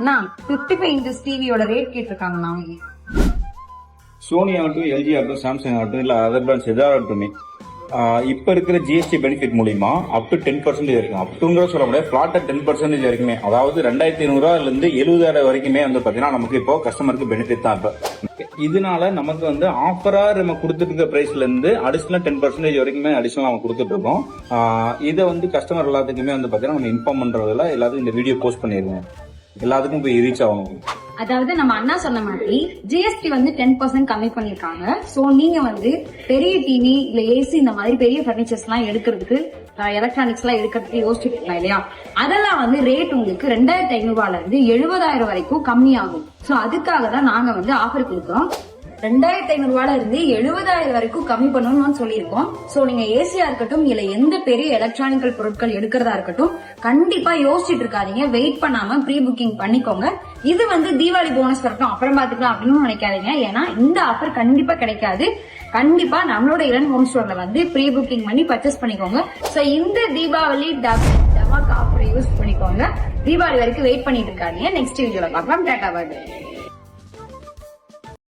அண்ணா fifty five inches டிவியோட rate கேட்டிருக்காங்கண்ணா அவங்க. சோனி ஆகட்டும் எல்ஜி ஆகட்டும் சாம்சங் ஆகட்டும் இல்லை அதர் பிராண்ட்ஸ் எதாகட்டுமே இப்போ இருக்கிற ஜிஎஸ்டி பெனிஃபிட் மூலியமா அப் டு டென் பர்சன்டேஜ் இருக்கும் அப் டுங்கிற சொல்ல முடியாது ஃபிளாட்டாக டென் பர்சன்டேஜ் வரைக்குமே அதாவது ரெண்டாயிரத்தி ஐநூறுரூவாலேருந்து எழுபதாயிரம் வரைக்குமே வந்து பார்த்தீங்கன்னா நமக்கு இப்போ கஸ்டமருக்கு பெனிஃபிட் தான் இப்போ. இதனால நமக்கு வந்து ஆஃபரா நம்ம கொடுத்துட்டு இருக்க பிரைஸ்ல இருந்து அடிஷனல் டென் பர்சன்டேஜ் வரைக்குமே அடிஷனல் நம்ம கொடுத்துட்டு இருக்கோம் இதை வந்து கஸ்டமர் எல்லாத்துக்குமே வந்து பார்த்தீங்கன்னா நம்ம இன்ஃபார்ம் பண்றதுல எல்லாத்துக்கும் இந்த வீடியோ போஸ்ட் பண்ணிருங்க எல்லாத்துக்கும் போய் ரீச் ஆகணும் அதாவது நம்ம அண்ணா சொன்ன மாதிரி ஜிஎஸ்டி வந்து டென் பர்சன்ட் கம்மி பண்ணிருக்காங்க. சோ நீங்க வந்து பெரிய டிவி இல்ல ஏசி இந்த மாதிரி பெரிய பர்னிச்சர்ஸ் எல்லாம் எடுக்கிறதுக்கு எலக்ட்ரானிக்ஸ் எல்லாம் எடுக்கிறதுக்கு யோசிச்சுட்டு இருக்கலாம் இல்லையா? அதெல்லாம் வந்து ரேட் உங்களுக்கு ரெண்டாயிரத்தி ஐநூறுபால இருந்து எழுபதாயிரம் வரைக்கும் கம்மியாகும். சோ அதுக்காக தான் நாங்க வந்து ஆஃபர் கொடுக்குறோம். ரெண்டாயிரத்தி ஐநூறு ரூபாயில இருந்து எழுபதாயிரம் வரைக்கும் கம்மி பண்ணணும்னு சொல்லியிருக்கோம். சோ நீங்க ஏசியா இருக்கட்டும் இல்ல எந்த பெரிய எலக்ட்ரானிக்கல் பொருட்கள் எடுக்கிறதா இருக்கட்டும் கண்டிப்பா யோசிச்சுட்டு இருக்காதீங்க. வெயிட் பண்ணாம ப்ரீ புக்கிங் பண்ணிக்கோங்க. இது வந்து தீபாவளி போனஸ் வரட்டும் அப்புறம் பாத்துக்கலாம் அப்படின்னு நினைக்காதீங்க. ஏன்னா இந்த ஆஃபர் கண்டிப்பா கிடைக்காது. கண்டிப்பா நம்மளோட இளன் ஹோம் ஸ்டோர்ல வந்து ப்ரீ புக்கிங் பண்ணி பர்ச்சேஸ் பண்ணிக்கோங்க. சோ இந்த தீபாவளி டமாக் ஆஃபர் யூஸ் பண்ணிக்கோங்க. தீபாவளி வரைக்கும் வெயிட் பண்ணிட்டு இருக்காதீங்க. நெக்ஸ்ட் வீடியோல பார்க்கலாம். டாடா பாய்